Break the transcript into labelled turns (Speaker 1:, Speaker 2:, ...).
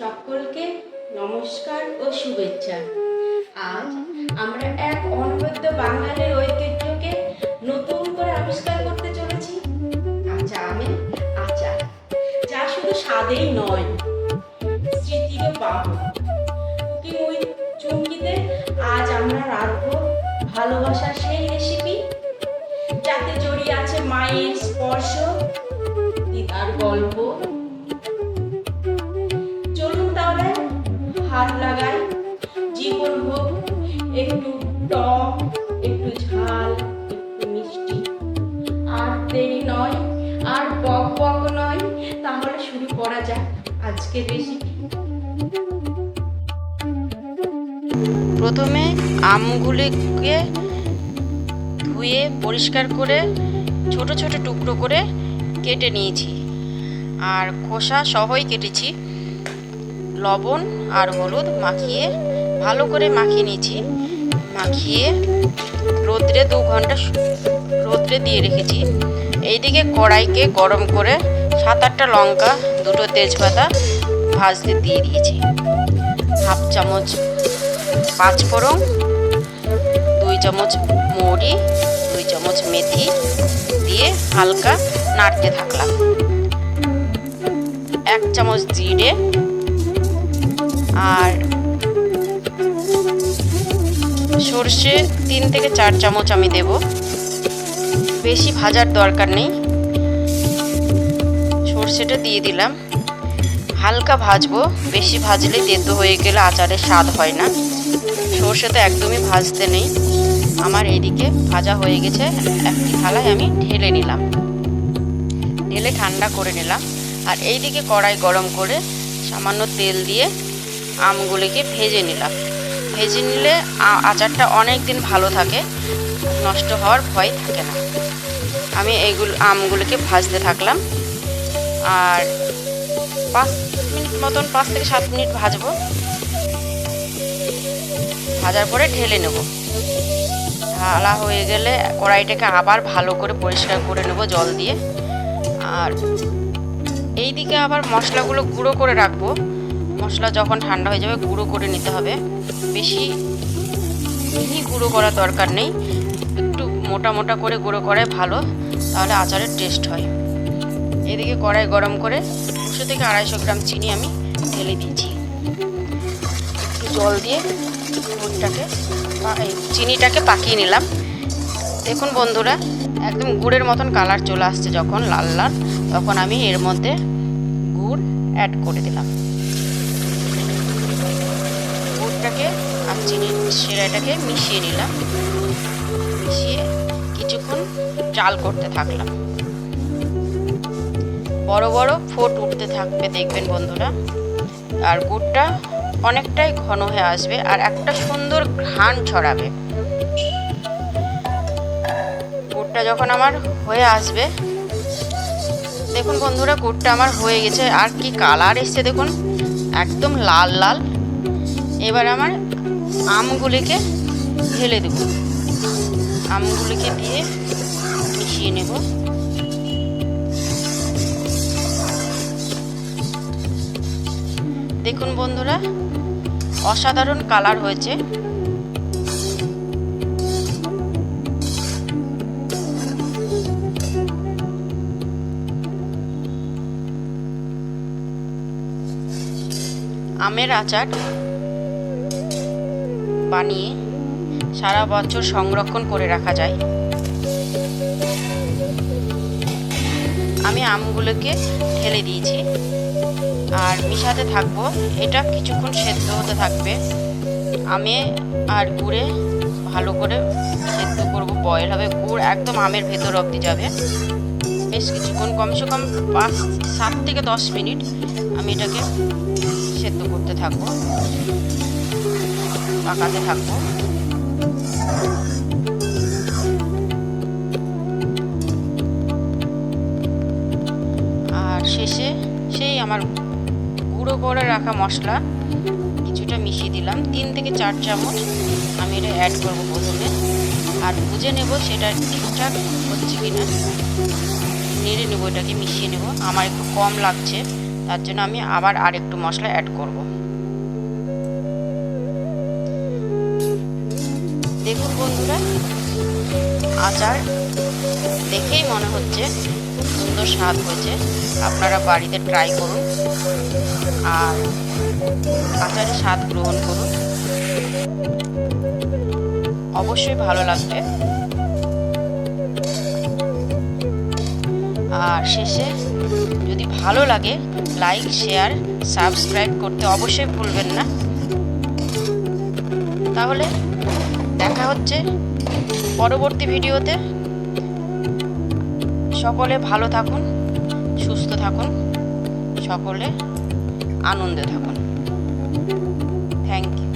Speaker 1: সকলকে নমস্কার ও শুভেচ্ছা। আজ আমরা এক অনবদ্য বাঙালির ঐতিহ্যকে নতুন করে আবিষ্কার করতে চলেছি কাঁচা আমের আচার, যা শুধু স্বাদেই নয়, স্মৃতিরও বাহক। কুকিং উইথ চুমকিতে আজ আমরা রাখব ভালোবাসার সেই রেসিপি যাতে জড়িয়ে আছে মায়ের স্পর্শ দিদার গল্প হাত লাগাই। জীবন হোক, একটু টক, একটু ঝাল, একটু মিষ্টি। আর দেরি নয়, আর বক বক নয়, তাহলে শুরু করা যাক আজকের রেসিপি
Speaker 2: প্রথমে আমগুলিকে ধুয়ে পরিষ্কার করে ছোট ছোট টুকরো করে কেটে নিয়েছি। আর খোসা সহই কেটেছি। লবণ আর হলুদ মাখিয়ে ভালো করে মাখিয়ে নিয়েছি। মাখিয়ে রোদ্রে দু ঘণ্টা রোদ্রে দিয়ে রেখেছি। এইদিকে কড়াইকে গরম করে সাত আটটা লঙ্কা, দুটো তেজপাতা ভাজতে দিয়ে দিয়েছি। হাফ চামচ পাঁচ ফোড়ন, দুই চামচ মৌরি, দুই চামচ মেথি দিয়ে হালকা নাড়তে থাকলাম। এক চামচ জিরে আর সর্ষে তিন থেকে চার চামচ আমি দেব। বেশি ভাজার দরকার নেই। সর্ষেটা দিয়ে দিলাম। হালকা ভাজবো। বেশি ভাজলে তেতো হয়ে গেলে আচারের স্বাদ হয় না। সর্ষে তো একদমই ভাজতে নেই। আমার এদিকে ভাজা হয়ে গেছে। একটি থালায় আমি ঢেলে নিলাম। ঢেলে ঠান্ডা করে নিলাম। আর এইদিকে কড়াই গরম করে সামান্য তেল দিয়ে আমগুলিকে ভেজে নিলাম। ভেজে নিলে আচারটা অনেক দিন ভালো থাকে, নষ্ট হওয়ার ভয় থাকে না। আমি এইগুলো আমগুলোকে ভাজতে থাকলাম। আর পাঁচ মিনিট মতন, পাঁচ থেকে সাত মিনিট ভাজবো। ভাজার পরে ঢেলে নেব। ঢালা হয়ে গেলে কড়াইটাকে আবার ভালো করে পরিষ্কার করে নেব জল দিয়ে। আর এই দিকে আবার মশলাগুলো গুঁড়ো করে রাখব। মশলা যখন ঠান্ডা হয়ে যাবে গুঁড়ো করে নিতে হবে। বেশি মিহি গুঁড়ো করার দরকার নেই। একটু মোটা মোটা করে গুঁড়ো করাই ভালো, তাহলে আচারের টেস্ট হয়। এদিকে কড়াই গরম করে দুশো থেকে আড়াইশো গ্রাম চিনি আমি ঢেলে দিয়েছি। একটু জল দিয়ে গুড়টাকে চিনিটাকে পাকিয়ে নিলাম। দেখুন বন্ধুরা, একদম গুড়ের মতন কালার চলে আসছে যখন লাল লাল, তখন আমি এর মধ্যে গুড় অ্যাড করে দিলাম। চিনির সেরাটাকে মিশিয়ে নিলাম। মিশিয়ে কিছুক্ষণ জাল করতে থাকলাম। বড় বড় ফোট উঠতে থাকবে, দেখবেন বন্ধুরা। আর গুড়টা অনেকটাই ঘন হয়ে আসবে আর একটা সুন্দর ঘ্রাণ ছড়াবে। গুড়টা যখন আমার হয়ে আসবে, দেখুন বন্ধুরা, গুড়টা আমার হয়ে গেছে। আর কি কালার এসছে দেখুন, একদম লাল লাল। এবার আমার আমগুলিকে ঢেলে দেব। আমগুলিকে দিয়ে মিশিয়ে নেব। দেখুন বন্ধুরা অসাধারণ কালার হয়েছে। আমের আচার বানিয়ে সারা বছর সংরক্ষণ করে রাখা যায়। আমি আমগুলোকে ঢেলে দিয়েছি। আর মিশাতে থাকব। এটা কিছুক্ষণ সেদ্ধ হতে থাকবে। আমে আর গুড়ে ভালো করে সেদ্ধ করব। বয়েল হবে। গুড় একদম আমের ভেতর অবধি যাবে। বেশ কিছুক্ষণ, কমসে কম পাঁচ, সাত থেকে দশ মিনিট আমি এটাকে সেদ্ধ করতে থাকব। পাকাতে থাকব। আর শেষে সেই আমার গুঁড়ো করে রাখা মশলা, কিছুটা মিশিয়ে দিলাম। তিন থেকে চার চামচ আমি এটা অ্যাড করব প্রথমে। আর বুঝে নেব সেটা ঠিকঠাক হচ্ছে কি না নেড়ে নেব এটাকে, মিশিয়ে নেব। আমার একটু কম লাগছে, তার জন্য আমি আবার আর একটু মশলা অ্যাড করব। দেখুন বন্ধুরা, আচার দেখেই মনে হচ্ছে সুন্দর স্বাদ হয়েছে। আপনারা বাড়িতে ট্রাই করুন আর আচারের স্বাদ গ্রহণ করুন। অবশ্যই ভালো লাগবে। আর শেষে যদি ভালো লাগে লাইক শেয়ার সাবস্ক্রাইব করতে অবশ্যই ভুলবেন না। তাহলে দেখা হচ্ছে পরবর্তী ভিডিওতে। সকলে ভালো থাকুন সুস্থ থাকুন সকলে আনন্দে থাকুন। Thank you